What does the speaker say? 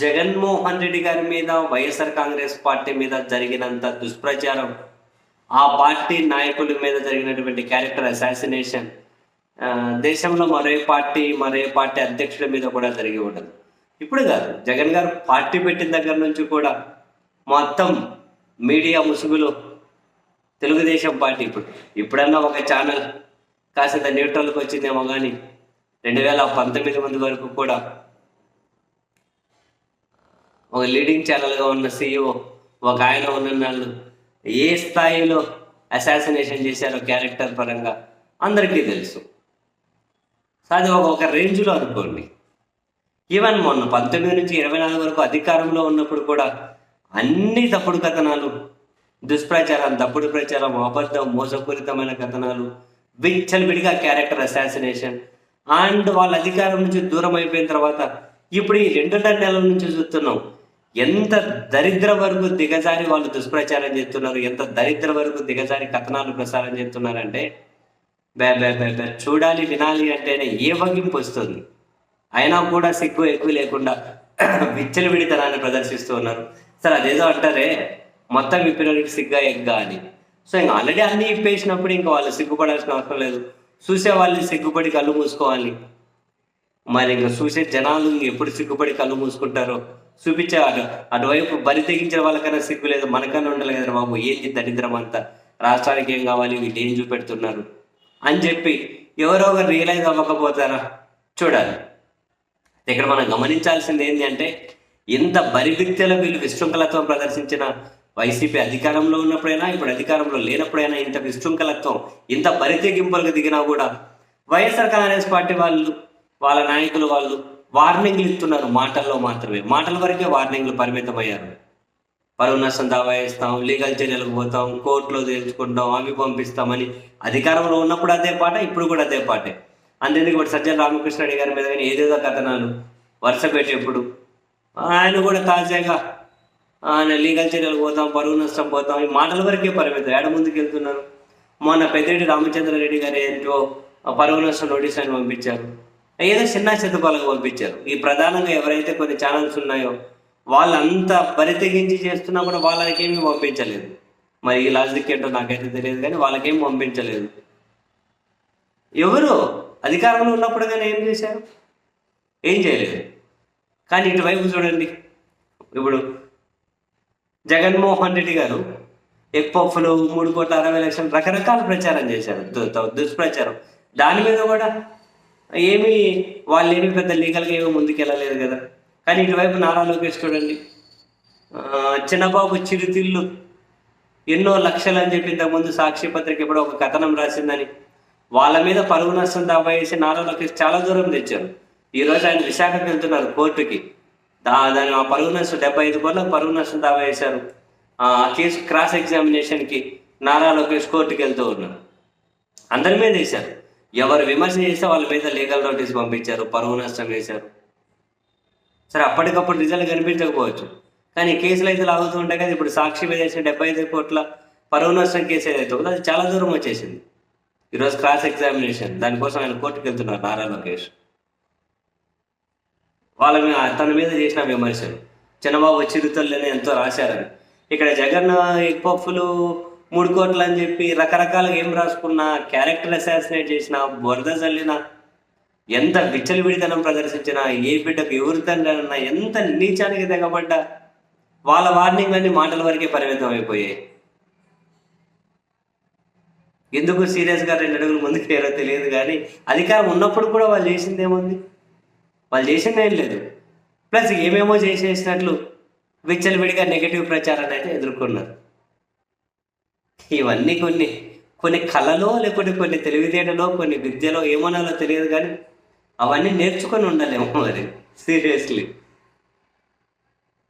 జగన్మోహన్ రెడ్డి గారి మీద వైఎస్ఆర్ కాంగ్రెస్ పార్టీ మీద జరిగినంత దుష్ప్రచారం ఆ పార్టీ నాయకుల మీద జరిగినటువంటి క్యారెక్టర్ అసాసినేషన్ దేశంలో మరే పార్టీ మరే పార్టీ అధ్యక్షుల మీద కూడా జరిగి ఉండదు. ఇప్పుడు కాదు జగన్ గారు పార్టీ పెట్టిన దగ్గర నుంచి కూడా మొత్తం మీడియా ముసుగులో తెలుగుదేశం పార్టీ ఇప్పుడు. ఇప్పుడన్నా ఒక ఛానల్ కాసేంత న్యూట్రల్కి వచ్చిందేమో కానీ రెండు వేల పంతొమ్మిది మంది వరకు కూడా ఒక లీడింగ్ ఛానల్గా ఉన్న సీఈఓ ఒక ఆయన ఉన్న ఏ స్థాయిలో అసాసినేషన్ చేశారో క్యారెక్టర్ పరంగా అందరికీ తెలుసు. అది ఒక ఒక రేంజ్లో అనుకోండి. ఈవెన్ మొన్న పంతొమ్మిది నుంచి ఇరవై నాలుగు వరకు అధికారంలో ఉన్నప్పుడు కూడా అన్ని తప్పుడు కథనాలు దుష్ప్రచారం తప్పుడు ప్రచారం అబద్ధం మోసపూరితమైన కథనాలు విచ్చలవిడిగా క్యారెక్టర్ అసాసినేషన్ అండ్ వాళ్ళ అధికారం నుంచి దూరం అయిపోయిన తర్వాత ఇప్పుడు ఈ రెండున్నర నెలల నుంచి చూస్తున్నాం. ఎంత దరిద్ర వరకు దిగజారి వాళ్ళు దుష్ప్రచారం చేస్తున్నారు ఎంత దరిద్ర వరకు దిగజారి కథనాలు ప్రసారం చేస్తున్నారంటే బే బే బే బే చూడాలి వినాలి అంటేనే ఏ వగింపు వస్తుంది? అయినా కూడా సిగ్గు ఎక్కువ లేకుండా విచ్చలవిడితనాన్ని ప్రదర్శిస్తూ ఉన్నారు. సరే అదేదో అంటారే మొత్తం విప్పినోడికి సిగ్గా ఎగ్గా అని. సో ఇంకా ఆల్రెడీ అన్ని ఇప్పేసినప్పుడు ఇంకా వాళ్ళు సిగ్గుపడాల్సిన అవసరం లేదు. చూసే వాళ్ళని సిగ్గుపడి కళ్ళు మూసుకోవాలి. మరి ఇంకా చూసే జనాలు ఎప్పుడు సిగ్గుపడి కళ్ళు మూసుకుంటారో చూపించేవాళ్ళు అటువైపు బరి తెగించిన వాళ్ళకన్నా సిగ్గు లేదు మనకన్నా ఉండాలి కదా బాబు. ఏంది దరిద్రం అంతా? రాష్ట్రానికి ఏం కావాలి? వీళ్ళు ఏం చూపెడుతున్నారు? అని చెప్పి ఎవరో ఒకరు రియలైజ్ అవ్వకపోతారా? చూడాలి. ఇక్కడ మనం గమనించాల్సింది ఏంటి అంటే ఎంత బరివిక్తల వీళ్ళు విశృంఖలత్వం ప్రదర్శించిన వైసీపీ అధికారంలో ఉన్నప్పుడైనా ఇప్పుడు అధికారంలో లేనప్పుడైనా ఇంత విశృంఖలత్వం ఇంత బరితెగింపులకు దిగినా కూడా వైఎస్ఆర్ కాంగ్రెస్ పార్టీ వాళ్ళు వాళ్ళ నాయకులు వాళ్ళు వార్నింగ్లు ఇస్తున్నారు మాటల్లో మాత్రమే. మాటల వరకే వార్నింగ్లు పరిమితమయ్యారు. పరువు నష్టం దావా వేస్తాం లీగల్ చర్యలకు పోతాం కోర్టులో తేల్చుకుంటాం అవి పంపిస్తామని అధికారంలో ఉన్నప్పుడు అదే పాట ఇప్పుడు కూడా అదే పాటే. అంతేందుకు ఇప్పుడు సజ్జన రామకృష్ణారెడ్డి గారి మీద కానీ ఏదేదో కథనాలు వరుస పెట్టేప్పుడు. ఆయన కూడా తాజాగా ఆయన లీగల్ చర్యలు పోతాం పరువు నష్టం పోతాం ఈ మాటల వరకే పరిమితం. ఏడ ముందుకు వెళ్తున్నారు మొన్న పెద్దిరెడ్డి రామచంద్రారెడ్డి గారు ఏంటో పరువు నష్టం నోటీస్ అని పంపించారు. ఏదో చిన్న చిత్తపాలకు పంపించారు. ఈ ప్రధానంగా ఎవరైతే కొన్ని ఛానల్స్ ఉన్నాయో వాళ్ళంతా బరితెగించి చేస్తున్నా కూడా వాళ్ళకి ఏమీ పంపించలేదు. మరి ఈ లాజిక్ ఏంటో నాకైతే తెలియదు కానీ వాళ్ళకేం పంపించలేదు. ఎవరు అధికారంలో ఉన్నప్పుడు కానీ ఏం చేశారు? ఏం చేయలేదు. కానీ ఇటువైపు చూడండి. ఇప్పుడు జగన్మోహన్ రెడ్డి గారు ఎక్కువలు మూడు కోట్ల అరవై లక్షలు రకరకాల ప్రచారం చేశారు. దు- దుష్ప్రచారం. దాని మీద కూడా ఏమీ వాళ్ళు ఏమి పెద్ద లీగల్గా ఏమో ముందుకెళ్ళలేదు కదా. కానీ ఇటువైపు నారా లోకేష్ చూడండి. చిన్నబాబు చిరుతిళ్ళు ఎన్నో లక్షలు అని చెప్పి ఇంతకుముందు సాక్షి పత్రిక ఇప్పుడు ఒక కథనం రాసిందని. వాళ్ళ మీద పరుగు నష్టం దాబాయేసి నారా లోకేష్ చాలా దూరం తెచ్చారు. ఈరోజు ఆయన విశాఖకు వెళ్తున్నారు కోర్టుకి. దా దాని ఆ పరుగు నష్టం డెబ్బై ఐదు కోట్ల పరుగు నష్టం దాబా వేశారు ఆ కేసు క్రాస్ ఎగ్జామినేషన్కి నారా లోకేష్ కోర్టుకి వెళ్తూ ఉన్నారు. అందరి మీద వేశారు. ఎవరు విమర్శ చేస్తే వాళ్ళ మీద లీగల్ నోటీస్ పంపించారు పరువు నష్టం చేశారు. సరే అప్పటికప్పుడు రిజల్ట్ కనిపించకపోవచ్చు. కానీ కేసులు అయితే లాగుతూ ఉంటాయి కదా ఇప్పుడు సాక్షి మీద వేసిన డెబ్బై ఐదు కోట్ల పరువు నష్టం కేసు ఏదైతే ఉందో అది చాలా దూరం వచ్చేసింది. ఈరోజు క్రాస్ ఎగ్జామినేషన్ దానికోసం ఆయన కోర్టుకు వెళ్తున్నారు నారా లోకేష్. వాళ్ళ మీద తన మీద చేసిన విమర్శలు. చిన్నబాబు చిరుతల్లని ఎంతో రాశారని. ఇక్కడ జగన్ పప్పులు మూడు కోట్లు అని చెప్పి రకరకాలుగా ఏం రాసుకున్నా క్యారెక్టర్ అసాసినేట్ చేసిన బురద చల్లిన ఎంత విచ్చలవిడితనం ప్రదర్శించినా ఏ బిడ్డకు ఎవరి తండ్రి అన్నా ఎంత నీచానికి తెగబడ్డా వాళ్ళ వార్నింగ్ అన్ని మాటల వరకే పరిమితం అయిపోయాయి. ఎందుకు సీరియస్గా రెండు అడుగులు ముందుకు వేరో తెలియదు కానీ అధికారం ఉన్నప్పుడు కూడా వాళ్ళు చేసింది ఏముంది? వాళ్ళు చేసింది ఏం లేదు. ప్లస్ ఏమేమో చేసేసినట్లు విచ్చలవిడిగా నెగిటివ్ ప్రచారాన్ని అయితే ఎదుర్కొన్నారు. ఇవన్నీ కొన్ని కొన్ని కళలో లేకుంటే కొన్ని తెలివితేటలో కొన్ని విద్యలో ఏమనాలో తెలియదు కానీ అవన్నీ నేర్చుకొని ఉండలేము మరి. సీరియస్లీ.